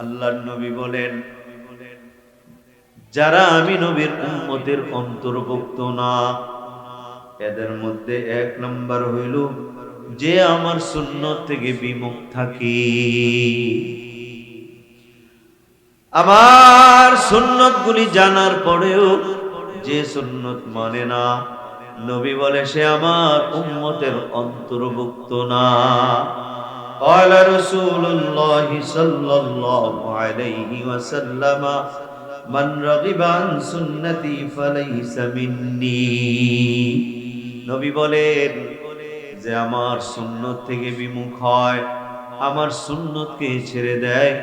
আল্লাহর নবী বলেন, যারা আমি নবীর উম্মতের অন্তর্ভুক্ত না, এদের মধ্যে এক নম্বর হইল যে আমার সুন্নত থেকে বিমুখ থাকি। আমার সুন্নত গুলি জানার পরেও যে সুন্নত মানে না, নবী বলে সে আমার উম্মতের অন্তর্ভুক্ত না। قال رسول الله صلى الله عليه وسلم من رغب عن سنتي فليس مني নবী বলেন যে আমার সুন্নত থেকে বিমুখ হয় আমার সুন্নতকে ছেড়ে দেয়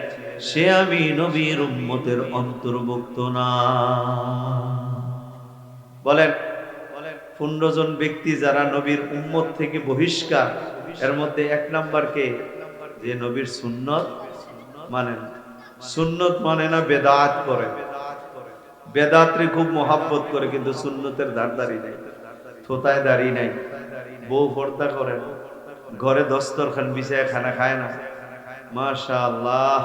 সে আমি নবীর উম্মতের অন্তর্ভুক্ত না বলেন পনেরো জন ব্যক্তি যারা নবীর উম্মত থেকে বহিষ্কার, এর মধ্যে এক নাম্বারকে যে নবীর সুন্নত মানে সুন্নত মানে না বেদাত করে। বেদাত্রে খুব মহাব্বত করে, কিন্তু সুন্নতের ধার দাঁড়ি নাই। থোতায় দাঁড়ি নাই। বউ পর্দা করে না। ঘরে দস্তরখান বিছায় খানা খায় না। মাশা আল্লাহ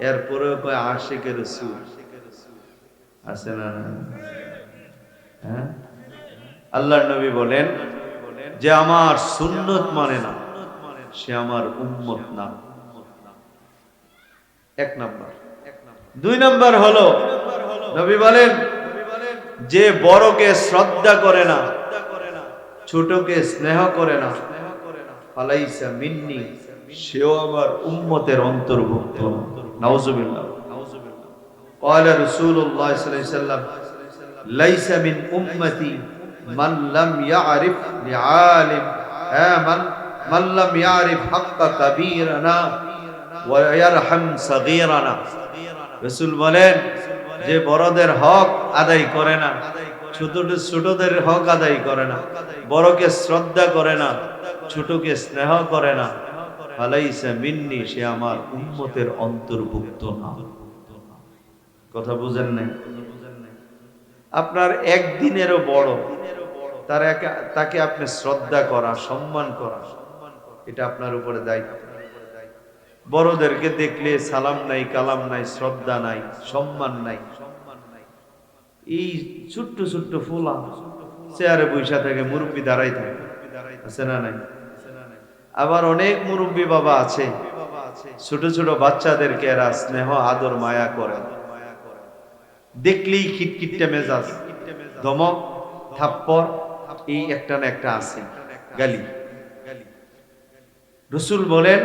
এরপরেও কয় আশেকের রসুল। আছে না? হ্যাঁ? আল্লাহর নবী বলেন যে আমার সুন্নত মানে না সে আমার উম্মত না এক নাম্বার দুই নাম্বার হলো নবী বলেন যে বড়কে শ্রদ্ধা করে না ছোটকে স্নেহ করে না ফালাইসা মিন্নি সেও আমার উম্মতের অন্তর্ভুক্ত নাউজুবিল্লাহ قال رسول الله صلى الله عليه وسلم ليس من أمتي মাল্লাম ইয়ারিফ হ্যাঁ, বলেন, যে বড়দের হক আদায় করে না ছোট ছোটদের হক আদায় করে না, বড়কে শ্রদ্ধা করে না, ছোটকে স্নেহ করে না। ফালাইসা মিন্নি, সে আমার উম্মতের অন্তর্ভুক্ত না। কথা বুঝেন না আপনার একদিনেরও বড়। তার তাকে আপনি শ্রদ্ধা করা, সম্মান করা। এটা আপনার উপরে দায়িত্ব। বড়দেরকে দেখলে সালাম নাই, কালাম নাই, শ্রদ্ধা নাই, সম্মান নাই। এই ছোট্ট ছোট্ট ফুলা চেয়ারে বৈশা থাকে, মুরব্বী দাঁড়াই থাকে। আছে না নাই? আবার অনেক মুরব্বী বাবা আছে। ছোট ছোট বাচ্চাদেরকে এরা স্নেহ, আদর, মায়া করে দেখলেই খিটখিটটা মেজাজ, ধমক থাপ্পর এই একটা না একটা আছে, গালি। রসুল বলেন,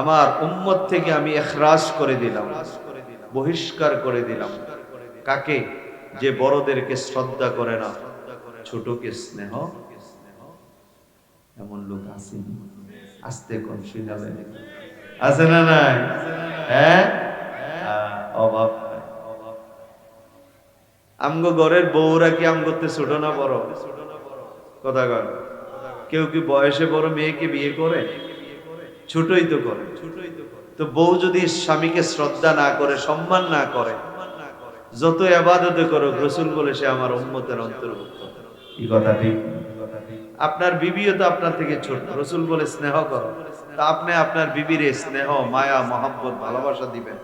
আমার উম্মত থেকে আমি এখরাজ করে দিলাম, বহিষ্কার করে দিলাম। কাকে? যে বড়দেরকে শ্রদ্ধা করে না, ছোটকে স্নেহ। এমন লোক আছে আস্তে কোন শুনাবে আছে না নাই? হ্যাঁ? অভাব। আমগো ঘরের বউরা কি আম করতে ছোট না বড়? কথা কর কেউ কি বয়সে বড় মেয়েকে বিয়ে করে? ছোটই তো করে। তো বউ যদি স্বামীকে শ্রদ্ধা না করে, সম্মান না করে, যত আবাদত করো রসুল বলে সে আমার উম্মতের অন্তর্ভুক্ত। এই কথা ঠিক? আপনার বিবিও তো আপনার থেকে ছোট। রসুল বলে স্নেহ করো। তা আপনি আপনার বিবির স্নেহ, মায়া, মহাব্বত, ভালোবাসা দিবেন।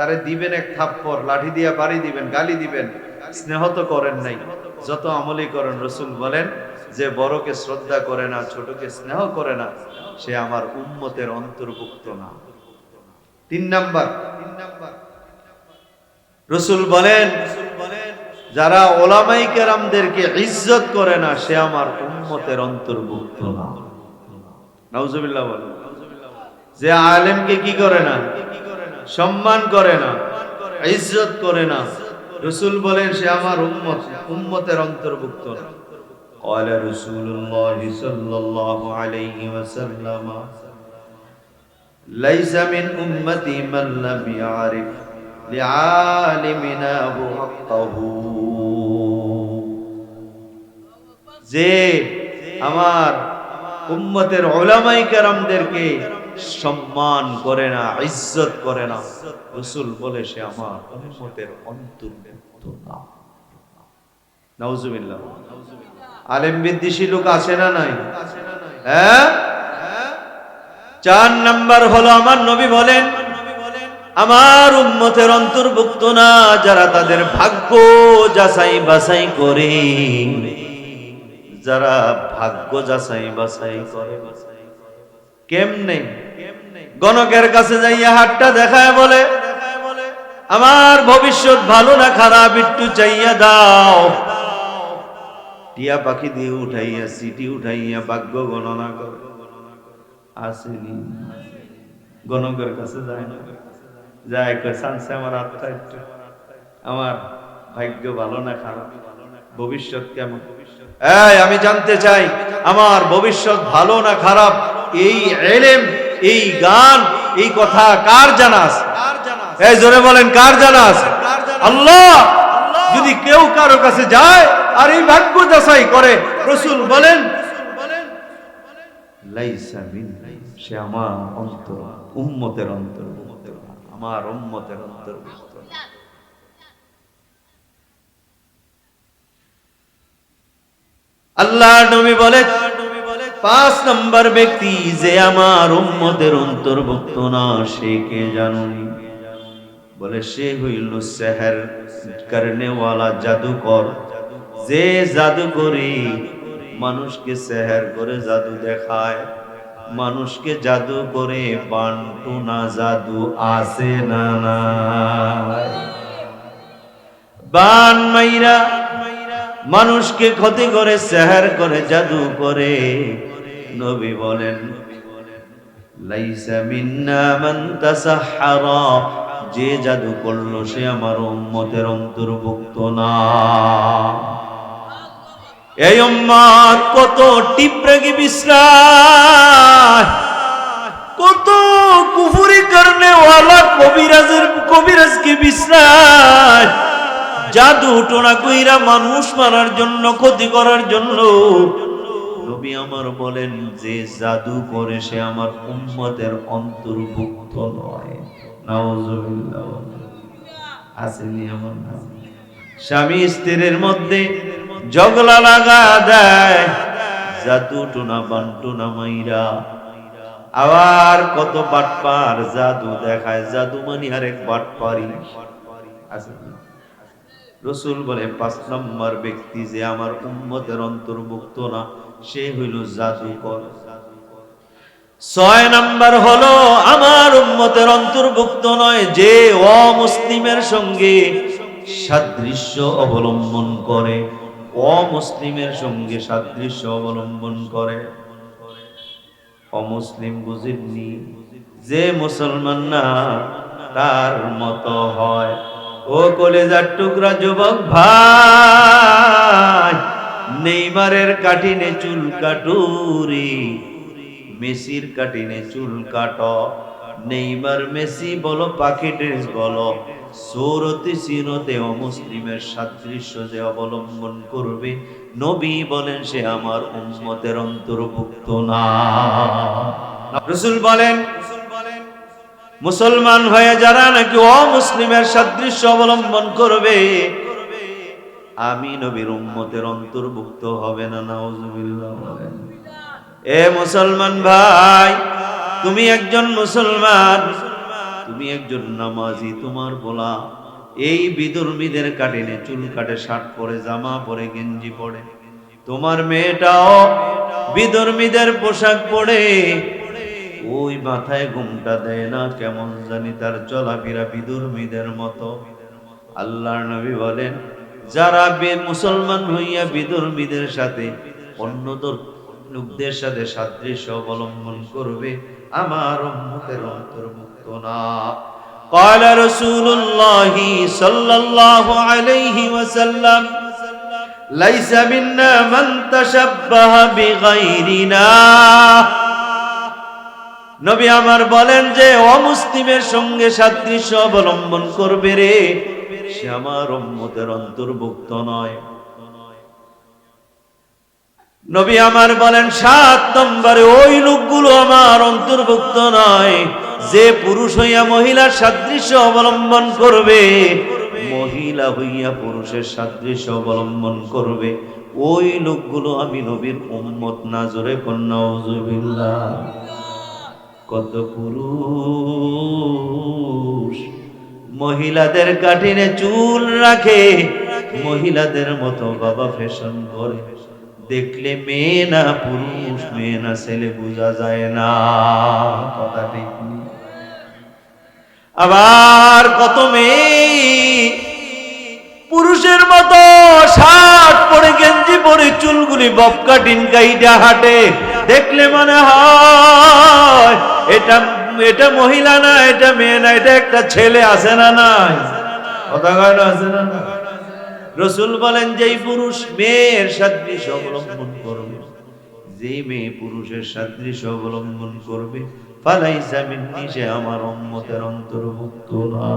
তারে দিবেন এক থাপ্পর, লাঠি দিয়া বাড়ি দিবেন, গালি দিবেন। স্নেহ তো করেন নাই। যত আমলি করেন, রসুল বলেন, যে বড়কে শ্রদ্ধা করে না, ছোটকে স্নেহ করে না, সে আমার উম্মতের অন্তর্ভুক্ত না। তিন নাম্বার। রসুল বলেন, যারা ওলামাই কেরামদেরকে ইজ্জত করে না, সে আমার উম্মতের অন্তর্ভুক্ত না। নাউজুবিল্লাহ বলেন। যে আলেমকে কি করে না? সম্মান করে না ইজ্জত করে না রসুল বলেন সে আমার উম্মত উম্মতের অন্তর্ভুক্ত না قال رسول الله صلى الله عليه وسلم ليس من أمتي من لم يعرف لعالمنا حقه যে আমার উম্মতের ওলামাই কেরামদেরকে সম্মান করে না, ইজ্জত করে না। রসুল বলে সে আমার উম্মতের অন্তর্ভুক্ত না। নাউজুবিল্লাহ। আলেম বিদ্বেষী লোক আছে না নাই? হ্যাঁ? চার নাম্বার হলো, আমার নবী বলেন, আমার উম্মতের অন্তর্ভুক্ত না, যারা তাদের ভাগ্য যাচাই বাছাই করে। যারা ভাগ্য যাচাই বাছাই করে। কেমনে? গণকের কাছে যাইয়া হাতটা দেখায় বলে, আমার ভবিষ্যৎ ভালো না খারাপ, একটু চাইয়া দাও। টিয়া পাখি দিয়ে উঠাইয়া সিটি উঠাইয়া ভাগ্য গণনা করে। আসেনি। গণকের কাছে যায় না। যায় সানসে, আমার আত্মা একটু, আমার ভাগ্য ভালো না খারাপ, ভবিষ্যৎ কেমন? এই, আমি জানতে চাই, আমার ভবিষ্যৎ ভালো না খারাপ, এই এলেম এই গান এই কথা কার জানাস এই জোরে বলেন কার জানাস আল্লাহ যদি কেউ কারও কাছে যায় আর এই ভাগ্য যাচাই করে রসুল বলেন সে আমার অন্তর উম্মতের অন্তর্ভুক্ত না, আমার উম্মতের অন্তর্ভুক্ত না। আল্লাহ নবী বলে পাঁচ নম্বর ব্যক্তি যে আমার উম্মতের অন্তর্ভুক্ত না, সে কে জানুনি? বলে সে হইল সেহের করনেওয়ালা জাদুকর। যে জাদু করে মানুষকে সেহের করে জাদু দেখায়, মানুষকে জাদু করে বান্টু না জাদু আসে না নাই। বান মাইরা মানুষকে ক্ষতি করে, সেহার করে, জাদু করে নবী বলেন, লাইসা মিন্না মান তাসাহহারা, যে জাদু করল সে আমার উম্মতের অন্তর্ভুক্ত না। এই উম্মত কত টিপরাগি বিশ্রাম কত কুফুরি করনে ওয়ালা কবিরাজের কবিরাজকে বিশ্রাম জাদু টোনা কইরা মানুষ মারার জন্য, ক্ষতি করার জন্য নবী আমার বলেন, যে জাদু করে সে আমার উম্মতের অন্তর্ভুক্ত নয়। স্বামী স্ত্রীর মধ্যে জগলা লাগা দেয় জাদু টোনা বান্টুনা মাইরা। আবার কত বাটপার জাদু দেখায়, জাদু মানি আরেক বাটপারি রসুল বলে, পাঁচ নম্বর ব্যক্তি যে আমার উম্মতের অন্তর্ভুক্ত না সে হইল জাদুকর। ছয় নাম্বার হলো, আমার উম্মতের অন্তর্ভুক্ত নয় যে অমুসলিমের সঙ্গে সাদৃশ্য অবলম্বন করে। অমুসলিমের সঙ্গে সাদৃশ্য অবলম্বন করে। অমুসলিম বুঝেননি যে মুসলমান না, তার মতো হয়। ও কলেজার টুকরা যুবক ভাই নেইমারের কাটিনে চুল কাটুরি মেসির কাটিনে চুল কাট। নেইমার, মেসি বলো পাখি ড্রেস বলো। সৌরতি সিরতে অমুসলিমের সাদৃশ্য যে অবলম্বন করবে, নবী বলেন সে আমার উম্মতের অন্তর্ভুক্ত না। রসুল বলেন, মুসলমান হয়ে যারা নাকি অমুসলিমের সাদৃশ্য অবলম্বন করবে আমি নবীর উম্মতের অন্তর্ভুক্ত হবে না, নাউজুবিল্লাহ এ মুসলমান ভাই, তুমি একজন মুসলমান, তুমি একজন নামাজি, তোমার বলা, এই বিদুর্মীদের কাটিনে চুল কাটে, শার্ট পরে, জামা পরে, গেঞ্জি পরে। তোমার মেয়েটাও বিদর্মীদের পোশাক পরে, ওই মাথায় ঘুমটা দেয় না, কেমন জানি তার চলাফেরা বিদুর্মীদের মতো। আল্লাহর নবী বলেন যারা বে মুসলমান হইয়া বিদর্মীদের সাথে অন্য দর- লোকদের সাথে সাদৃশ্য অবলম্বন করবে আমার উম্মতের অন্তর্ভুক্ত না قال رسول الله صلى الله عليه وسلم ليس منا من تشبه بغيرنا নবী আমার বলেন যে অমুসলিমের সঙ্গে সাদৃশ্য অবলম্বন করবে রে। সে আমার উম্মতের অন্তর্ভুক্ত নয়। নবী আমার বলেন, সাত নম্বরে ওই লোকগুলো আমার অন্তর্ভুক্ত নয়। যে পুরুষ হইয়া মহিলার সাদৃশ্য অবলম্বন করবে, মহিলা হইয়া পুরুষের সাদৃশ্য অবলম্বন করবে। ওই লোকগুলো আমি নবীর উম্মত না, জোরে কন্যা কত পুরুষ? মহিলাদের কাঠিনে চুল রাখে, মহিলাদের মতো বাবা ফ্যাশন করে। দেখলে মেয়ে না পুরুষ, মেয়ে না ছেলে বোঝা যায় না। কথা ঠিক আবার কত মেয়ে পুরুষের মতো শার্ট পরে গেঞ্জি পরে চুলগুলি ববকা টিনকাইটা হাঁটে। দেখলে মনে হয় এটা এটা মহিলা না, এটা মেয়ে না, এটা একটা ছেলে আছে না নাই? কথা কয় না আছে না রসুল বলেন, যেই পুরুষ মেয়ের সাদৃশ্য অবলম্বন করবে, যেই মেয়ে পুরুষের সাদৃশ্য অবলম্বন করবে, ফালাইসা মিন্নি, সে আমার উম্মতের অন্তর্ভুক্ত না।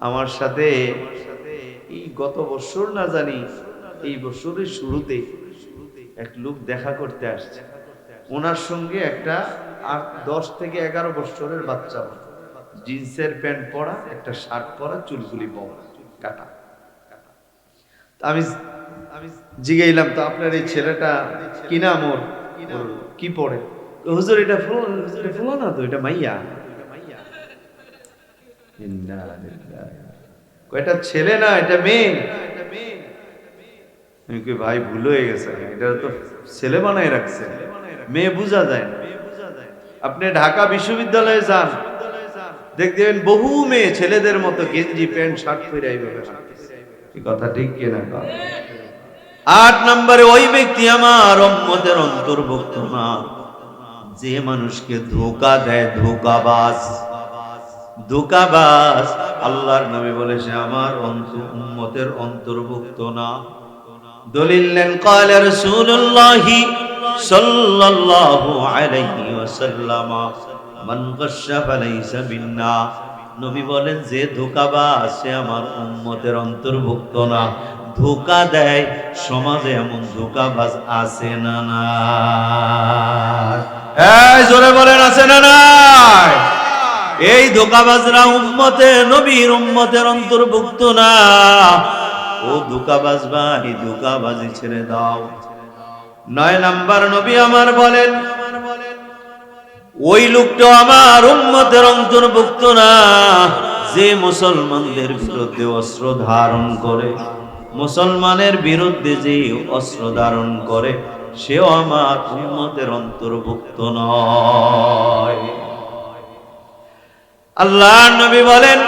আমার সাথে এই গত বছর না জানি এই বছরের শুরুতে এক লোক দেখা করতে আসছে। ওনার সঙ্গে একটা দশ থেকে এগারো বছরের বাচ্চা জিন্সের প্যান্ট পরা, একটা শার্ট পরা, চুলগুলি কাটা। আমি আমি জিগাইলাম, তো আপনার এই ছেলেটা কি নাম ওর? ওর কি পড়ে? হুজুর, এটা ফুল না তো, এটা মাইয়া। এটা ছেলে না, এটা মেয়ে? ভাই, ভুল হয়ে গেছে। এটা তো ছেলে বানাই রাখছে। মেয়ে বোঝা যায় আপনি ঢাকা বিশ্ববিদ্যালয়ে যান। দেখবেন বহু মেয়ে ছেলেদের মতো গেঞ্জি, প্যান্ট, শার্ট পরে। কথা ঠিক কিনা? আট নম্বরে, ওই ব্যক্তি আমার উম্মতের অন্তর্ভুক্ত না। যে মানুষকে ধোকা দেয়, ধোকাবাজ। ধোকাবাজ আল্লাহর নবী বলেছে আমার অন্ত- উম্মতের অন্তর্ভুক্ত না। দলিল নেন قال رسول الله صلى الله عليه وسلم من غش فليس منا নবী বলেন যে ধোকাবাজ সে আমার উম্মতের অন্তর্ভুক্ত না ধোকা দেয় সমাজে এমন ধোকাবাজ আছে না না এই জোরে বলেন আছে না নাই এই ধোকাবাজরা উম্মতে নবীর উম্মতের অন্তর্ভুক্ত না ও ধোকাবাজ ভাই ধোকাবাজি ছেড়ে দাও। নয় নাম্বার নবী আমার বলেন, ওই লোকটা আমার উম্মতের অন্তর্ভুক্ত না, যে মুসলমানদের বিরুদ্ধে অস্ত্র ধারণ করে, মুসলমানের বিরুদ্ধে যে অস্ত্র ধারণ করে, সেও আমার উম্মতের অন্তর্ভুক্ত নয়। আল্লাহ নবী বলেন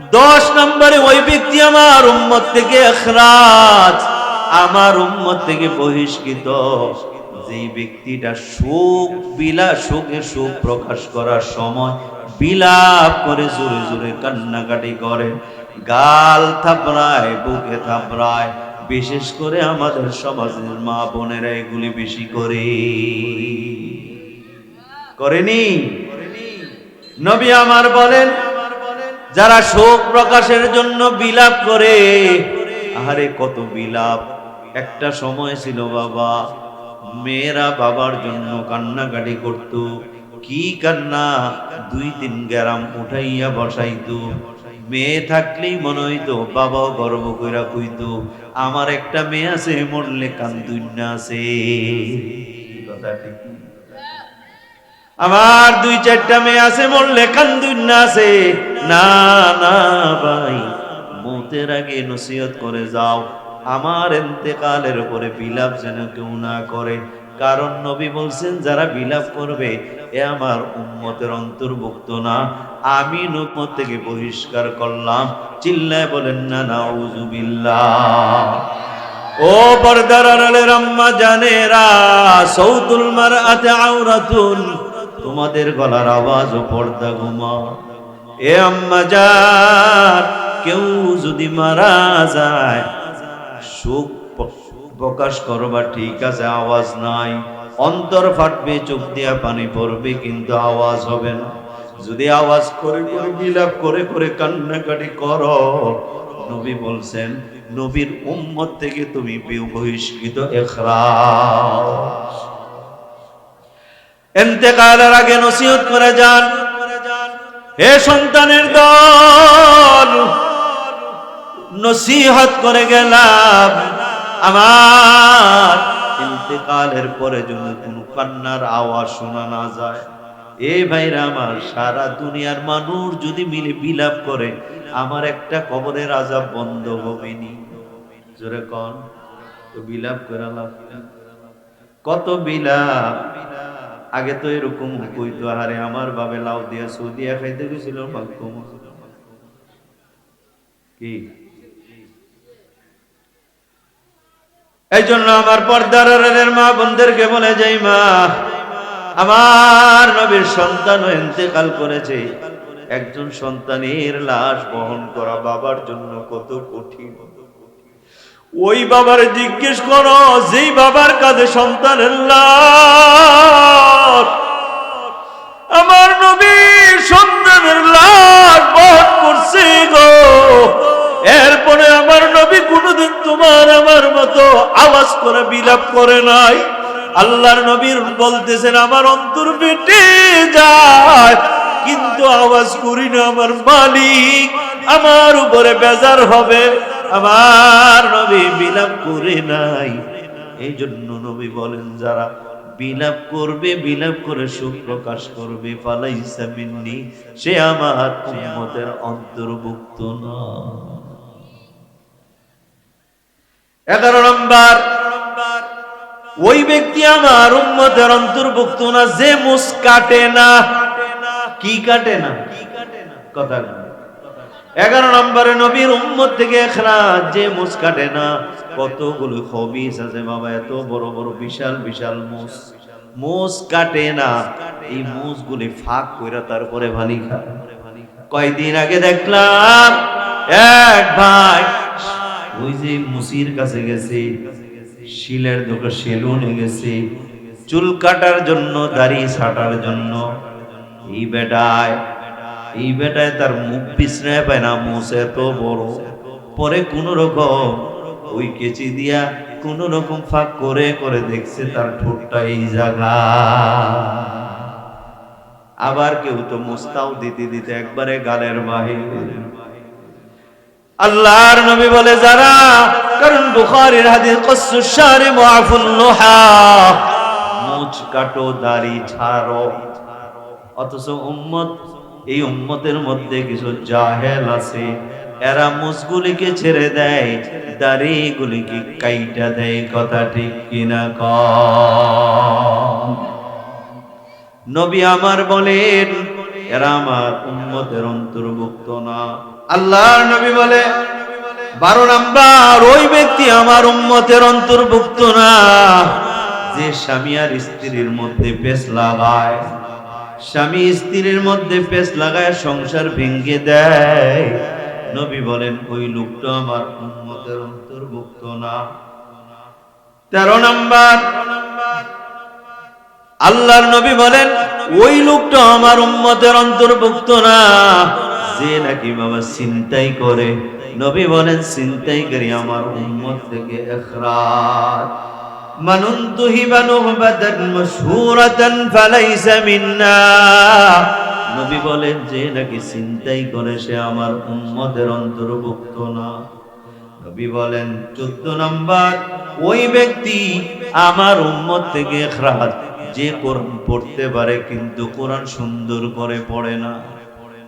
দশ নম্বরে ওই ব্যক্তি আমার উম্মত থেকে এখরাজ আমার উম্মত থেকে বহিষ্কৃত। যেই ব্যক্তিটা শোক বিলা শোকে শোক প্রকাশ করার সময় বিলাপ করে জোরে জোরে কান্নাকাটি করে গাল থাপড়ায় বুকে থাপড়ায় বিশেষ করে আমাদের সমাজের মা বোনেরা এগুলি বেশি করে। করেনি? নবী আমার বলেন যারা শোক প্রকাশের জন্য বিলাপ করে, আহারে কত বিলাপ। একটা সময় ছিল বাবা, মেয়েরা বাবার জন্য কান্নাকাটি করত। কি কান্না? দুই তিন গ্রাম উঠাইয়া বসাইতো। মেয়ে থাকলেই মনে হইতো, বাবাও গর্ব কইরা কইতো, আমার একটা মেয়ে আছে, মরলে কান্দুন্না আছে। কথা, ঠিক? আমার দুই চারটা মেয়ে আছে মরলে কান্দুন্না আছে। না না ভাই, মতের আগে নসিহত করে যাও। আমার এন্তেকালের উপরে বিলাপ যেন কেউ না করে। কারণ নবী বলছেন, যারা বিলাপ করবে, এ আমার উম্মতের অন্তর্ভুক্ত না। আমি নকমত থেকে বহিষ্কার করলাম। চিল্লায় বলেন, না, নাউজুবিল্লাহ। ও পর্দার আড়ালের আম্মা জানেরা, সৌতুল মারআতে আওরাতুন। তোমাদের গলার আওয়াজ ও পর্দা ঘুমা এ আম্মা যান কেউ যদি মারা যায়, সুখ প্রকাশ করবা ঠিক আছে, আওয়াজ নাই। অন্তর ফাটবে, চোখ দিয়া পানি পড়বে, কিন্তু আওয়াজ হবে না। যদি আওয়াজ করে করে বিলাপ করে করে কান্নাকাটি করো, নবী বলছেন, নবীর উম্মত থেকে তুমি বহিষ্কৃত এখরাজ এন্তেকালের আগে নসিহত করে যান। হে সন্তানের দল নসিহত করে গেলাম। আমার ইন্তেকালের পরে যদি কোনো কান্নার আওয়াজ শোনা না যায়। এ ভাইরা আমার সারা দুনিয়ার মানুষ যদি মিলে বিলাপ করে, আমার একটা কবরের আজাব বন্ধ হবে নি জোরে কন, তো বিলাপ করে লাভ? কত বিলাপ? আগে তো এরকম কইতো আরে আমার বাবে লাউ দিয়া সৌদিয়া খাইতে গেছিল কি? এই জন্য আমার পর্দার মা বোনদেরকে বলে, যাই মা, আমার নবীর সন্তান ইন্তেকাল করেছে। একজন সন্তানের লাশ বহন করা বাবার জন্য কত কঠিন। ওই বাবার জিজ্ঞেস করো, যেই বাবার কাছে সন্তানের লাশ আমার নবীর সন্তানের লাশ বহন করছে গো। এরপরে আমার নবী কোনোদিন তোমার আমার মতো আওয়াজ করে বিলাপ করে নাই। আল্লাহর নবীর বলতেছেন, আমার অন্তর বেটে যায়, কিন্তু আওয়াজ করি না আমার মালিক। আমার উপরে বেজার হবে, আমার নবী বিলাপ করে নাই। এই জন্য নবী বলেন, যারা বিলাপ করবে, বিলাপ করে সুখ প্রকাশ করবে। ফালাইসা মিন্নি, সে আমার উম্মতের অন্তর্ভুক্ত না। এগারো নম্বর, ওই ব্যক্তি আমার উম্মতের অন্তর্ভুক্ত না, যে মুস কাটে না। কি কাটে না? কথা না এগারো নম্বরে নবীর উম্মত থেকে এখরাজ যে মুস কাটে না। কতগুলো হবিস আছে বাবা, এত বড় বড় বিশাল বিশাল মুস। মুস কাটে না, এই মুস গুলি ফাঁক কইরা তারপরে ভানি খায় কয়দিন আগে দেখলাম, এক ভাই, ওই যে মুসির কাছে গেছে, শিলের দোকান সেলুনে গেছে, চুল কাটার জন্য, দাড়ি ছাটার জন্য। এই বেটায় এই বেটায় তার মুখ পিছনে পায় না, মুস এত বড়। পরে কোন রকম ওই কেচি দিয়া কোন রকম ফাঁক করে করে দেখছে তার ঠোঁটটা এই জায়গা। আবার কেউ তো মুস্তাও দিতে দিতে একবারে গালের বাহির। আল্লাহর নবী বলে, যারা কারণ বুখারীর হাদিস কসু শারি মুআফুন নুহা। মুছ কাটো, দাড়ি ছাড়ো অথচ উম্মত, এই উম্মতের মধ্যে কিছু জাহেল আছে। এরা মুসগুলিকে ছেড়ে দেয়, দাড়িগুলিকে কাইটা দেয়, কথা ঠিক কিনা ক নবী আমার বলেন, এরা আমার উম্মতের অন্তর্ভুক্ত না। আল্লাহর নবী বলে, বারো নাম্বার, ওই ব্যক্তি আমার উম্মতের অন্তর্ভুক্ত না। যে স্বামী আর স্ত্রীর মধ্যে পেশ লাগায়, স্বামী স্ত্রীর মধ্যে পেশ লাগায় সংসার ভেঙ্গে দেয়। নবী বলেন, ওই লোকটা আমার উম্মতের অন্তর্ভুক্ত না। তেরো নাম্বার। আল্লাহর নবী বলেন, ওই লোকটা আমার উম্মতের অন্তর্ভুক্ত না। যে নাকি বাবা চিন্তাই করে। নবী বলেন চিন্তাই করি আমার উম্মত থেকে এখরাজ। মানুন তুহিবা নুহবাতান মাশহুরাতান ফালাইসা মিন্না। নবী বলেন, যে নাকি চিন্তাই করে সে আমার উম্মতের অন্তর্ভুক্ত না। নবী বলেন, চোদ্দ নম্বর, ওই ব্যক্তি আমার উম্মত থেকে এখরাজ যে কোরআন পড়তে পারে কিন্তু কোরআন সুন্দর করে পড়ে না।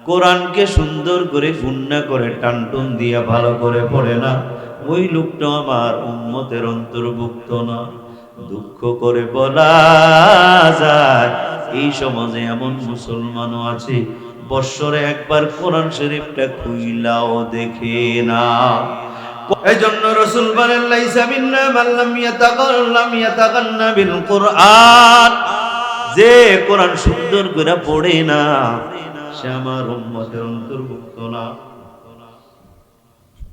কোরআনকে সুন্দর করে গুন্না করে টানটুন দিয়া ভালো করে পড়ে না। ওই লোকটা আমার উম্মতের অন্তর্ভুক্ত না। দুঃখ করে বলা যায় এই সমাজে এমন মুসলমানও আছে, বৎসরে একবার কোরআন শরীফটা খুইলাও দেখে না। এই জন্য রসুল বলেন, লাইসা মিন্না লাম ইয়াতাকাল্লাম ইয়াতাকান্না বিল কুরআন। যে কোরআন সুন্দর করে পড়ে না, সে আমার উম্মতের অন্তর্ভুক্ত না।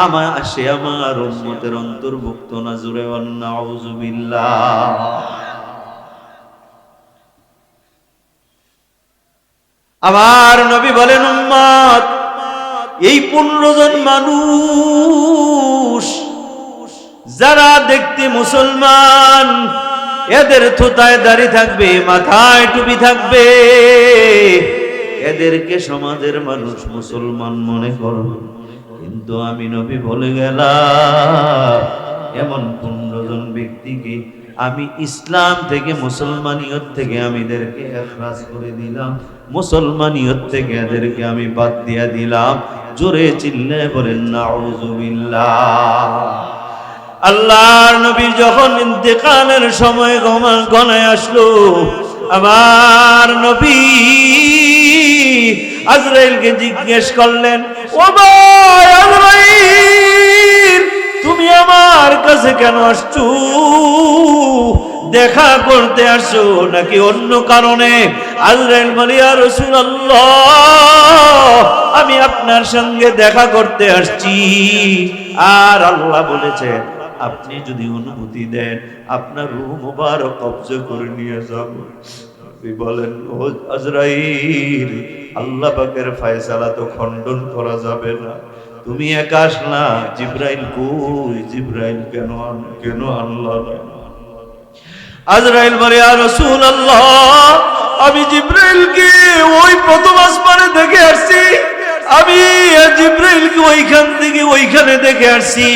আমার সে আমার উম্মতের অন্তর্ভুক্ত না, জুড়ে নাউজুবিল্লাহ আমার নবী বলেন, উম্মত, এই পনেরো জন মানুষ যারা দেখতে মুসলমান, এদের থুতায় দাড়ি থাকবে, মাথায় টুপি থাকবে। এদেরকে সমাজের মানুষ মুসলমান মনে করবে। কিন্তু আমি নবী বলে গেলাম। এমন পনেরো জন ব্যক্তিকে আমি ইসলাম থেকে, মুসলমানিয়ত থেকে আমি এদেরকে এখরাজ করে দিলাম। মুসলমানিয়ত থেকে এদেরকে আমি বাদ দিয়া দিলাম। জোরে চিল্লে বলেন নাউজুবিল্লাহ আল্লাহর নবী যখন ইন্তেকালের সময় গনায় আসলো আমার নবী আজরাইলকে জিজ্ঞেস করলেন তুমি আমার কাছে কেন আসছো? দেখা করতে আসছো নাকি অন্য কারণে? আমি আপনার সঙ্গে দেখা করতে আসছি। আর আল্লাহ বলেছেন, আপনি যদি অনুমতি দেন, আপনার রুহ মুবারক কবজ করে নিয়ে যাব। বলেন, ও আজরাইল, আল্লাহ পাকের ফয়সালা তো খণ্ডন করা যাবে না। তুমি একা আসলা জিব্রাইল কই, জিব্রাইল কেন কেন আনলা না? আজরাইল বলে আর রসুল আল্লাহ আমি জিব্রাইলকে ওই প্রথম আসমানে দেখে আসছি। আমি জিব্রাইলকে ওইখান থেকে ওইখানে দেখে আসছি।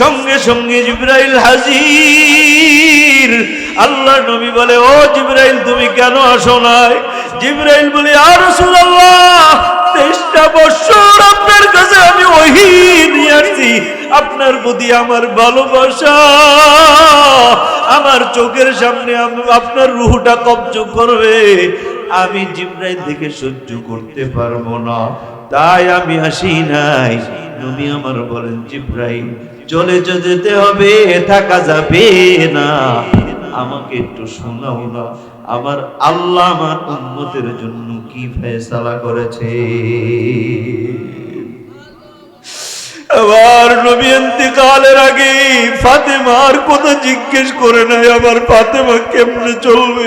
সঙ্গে সঙ্গে জিব্রাইল হাজির। আল্লাহ নবী বলে, ও জিব্রাইল, তুমি কেন আসো নাই? জিব্রাইল বলে আর রসুল আল্লাহ তেইশটা বছর আপনার কাছে আমি ওহি নিয়ে আসছি। আপনার প্রতি আমার ভালোবাসা, আমার চোখের সামনে আমি- আপনার রুহটা কবজ করবে। আমি জিব্রাইল দেখে সহ্য করতে পারব না। তাই আমি আসি নাই। নবী আমার বলেন, জিব্রাইল চলে যেতে হবে থাকা যাবে না। আমাকে একটু শোনাও না, আমার আল্লাহ আমার উন্মতের জন্য কি ফেসালা করেছে? আবার নবী ইন্তেকালের আগে ফাতেমার কথা জিজ্ঞেস করে নাই আবার ফাতেমা কেমনে চলবে?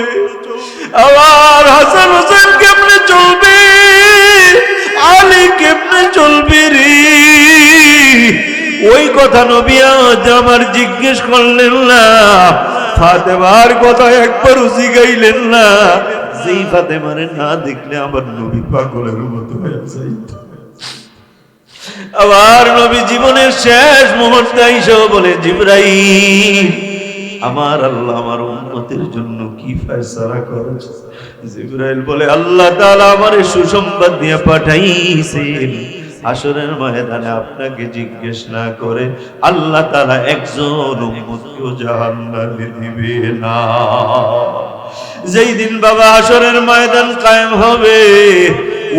আবার হাসান হোসেন কেমনে চলবে? আলী কেমনে চলবে রে? ওই কথা নবী জিজ্ঞেস করলেন না। ফাতেমার কথা একবারও জিগাইলেন না। যেই ফাতেমারে না দেখলে আমার নবী পাগলের মতো হয়ে আবার নবী জীবনের শেষ মুহূর্তে বলে, জিব্রাইল, আমার আল্লাহ আমার উন্নতির জন্য কি ফয়সালা করেছে? জিব্রাইল বলে, আল্লাহ তাআলা আমারে সুসংবাদ দিয়ে পাঠাইছেন। আসরের ময়দানে আপনাকে জিজ্ঞেস না করে আল্লাহ তাআলা একজন না। যেই দিন বাবা আসরের ময়দান কায়েম হবে,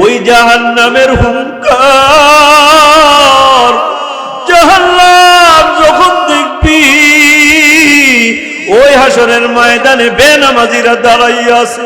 ওই জাহান্নামের হুঙ্কার জাহান্নাম যখন দেখবি, ওই হাসরের ময়দানে বেনামাজিরা দাঁড়াইয়া আছে।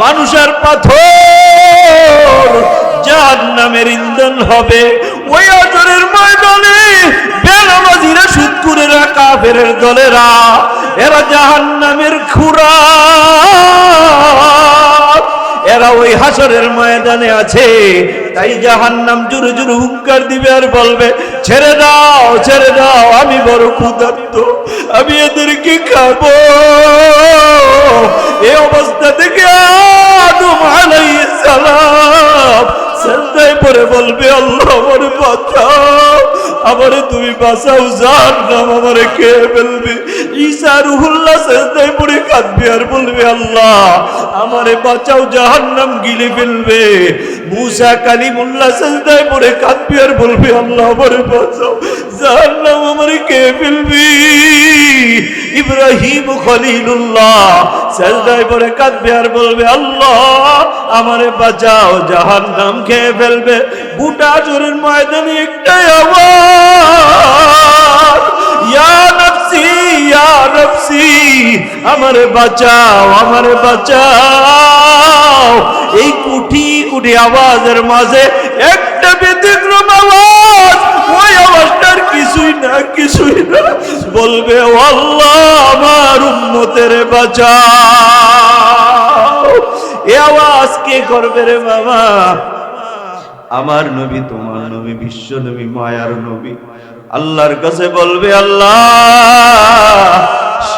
মানুষের পাথর জাহান্নামের ইন্ধন হবে। ওই আজরের ময়দানে বেনামাজিরা সুদকুরেরা কাফেরের দলেরা, এরা জাহান্নামের খুরা এরা ওই হাসরের ময়দানে আছে, তাই জাহান্নাম জুরু জুরু হুঙ্কার দিবে আর বলবে, ছেড়ে দাও ছেড়ে দাও, আমি বড় ক্ষুধার্ত, আমি এদেরকে খাব। এই অবস্থা থেকে বলবে, আল্লাহ আমার বাঁচাও। আমারে তুমি বাঁচাও, যার নাম আমারে খেয়ে ফেলবে ঈশা রুহুল্লাহ সেজদায় পড়ে কাঁদবে আর বলবে, আল্লাহ, আমারে বাঁচাও নাম গিলে ফেলবে। মুসা কালিমুল্লাহ সেজদায় পরে কাঁদবে আর বলবে, আল্লাহ আমারে বাঁচাও, জাহান্নাম আমারে কে ফেলবি? ইব্রাহিম খলিলুল্লাহ সেজদায় পরে কাঁদবে আর বলবে, আল্লাহ আমারে বাঁচাও, জাহান্নাম খেয়ে ফেলবে? গোটা জোরের ময়দানে একটাই আওয়াজ, ইয়া নফসি, ইয়া আমারে বাঁচাও আমারে বাঁচাও। এই কুটি কুটি আওয়াজের মাঝে একটা ব্যতিক্রম আওয়াজ। ওই আওয়াজটার কিছুই না কিছুই না। বলবে, আল্লাহ আমার উম্মতের বাঁচাও। এ আওয়াজ কে করবে রে বাবা? আমার নবী, তোমার নবী, বিশ্ব নবী, মায়ার নবী। আল্লাহর কাছে বলবে, আল্লাহ,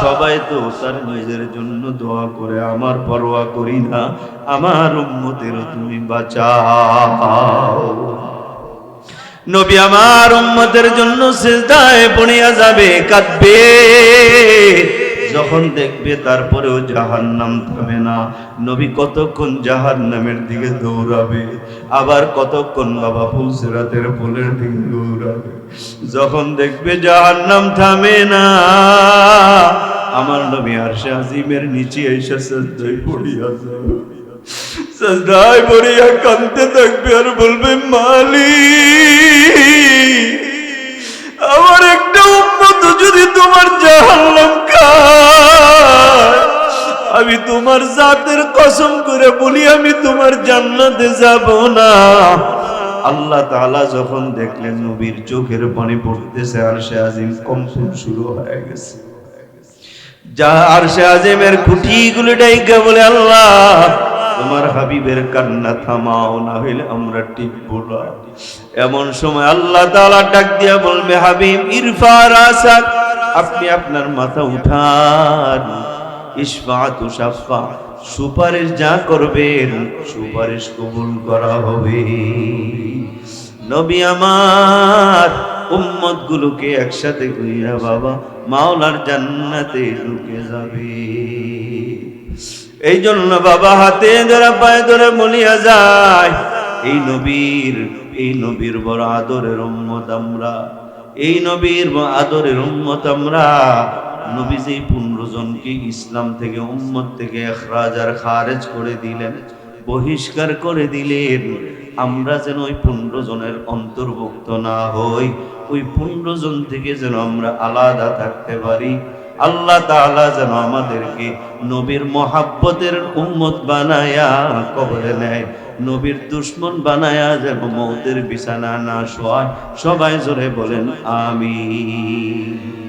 সবাই তো তার নিজের জন্য দোয়া করে, আমার পরোয়া করি না, আমার উম্মতের তুমি বাঁচাও। নবী আমার উম্মতের জন্য সিজদায় পড়িয়া যাবে, কাঁদবে। যখন দেখবে তারপরেও জাহান নাম থামে না। নবী কতক্ষণ জাহান্নামের দিকে দৌড়াবে? আবার কতক্ষণ বাবা ফুলসেরাতের ফুলের দিকে দৌড়াবে? যখন দেখবে জাহান্নাম থামে না, আমার নবী আরশে আজিমের নিচে এসে সজ্জায় পড়িয়া যাবে সজদায় পড়িয়া কান্দতে থাকবে আর বলবে, মালিক, আমার একটা উম্মত যদি তোমার জাহান্নাম আমি তোমার জাতের কসম করে বলি, আমি তোমার জান্নাতে যাব না। আল্লাহ তাআলা যখন দেখলেন নবীর চোখের পানি পড়তেছে আর সে আজিম কম্পন শুরু হয়ে গেছে। যা আর সে আজিমের খুঁটিগুলো ডাইকা বলে, আল্লাহ তোমার হাবিবের কান্না থামাও না হইলে আমরা টিকবো না। এমন সময় আল্লাহ তাআলা ডাক দিয়া বলবে, হাবিব ইরফা রাসাক আপনি আপনার মাথা উঠান। ইসফাত সাফা সুপারিশ যা করবেন, সুপারিশ কবুল করা হবে। নবী আমার উম্মত গুলোকে একসাথে কইরা, বাবা, মাওলার জান্নাতে ঢুকে যাবে। এই জন্য বাবা হাতে ধরে পায়ে ধরে মলিয়া যায়, এই নবীর এই নবীর বড় আদরের উম্মত আমরা, এই নবীর আদরের উম্মত আমরা। নবী যেই পনেরো জনকে ইসলাম থেকে, উম্মত থেকে এখরাজ আর খারেজ করে দিলেন, বহিষ্কার করে দিলেন। আমরা যেন ওই পনেরো জনের অন্তর্ভুক্ত না হই, ওই পনেরো জন থেকে যেন আমরা আলাদা থাকতে পারি। আল্লাহ তাআলা যেন আমাদেরকে নবীর মহাব্বতের উম্মত বানায়া কবরে নেয়, নবীর দুশ্মন বানায়া যেন মৌতের বিছানা না শোয়ায়। সবাই জোরে বলেন, আমিন।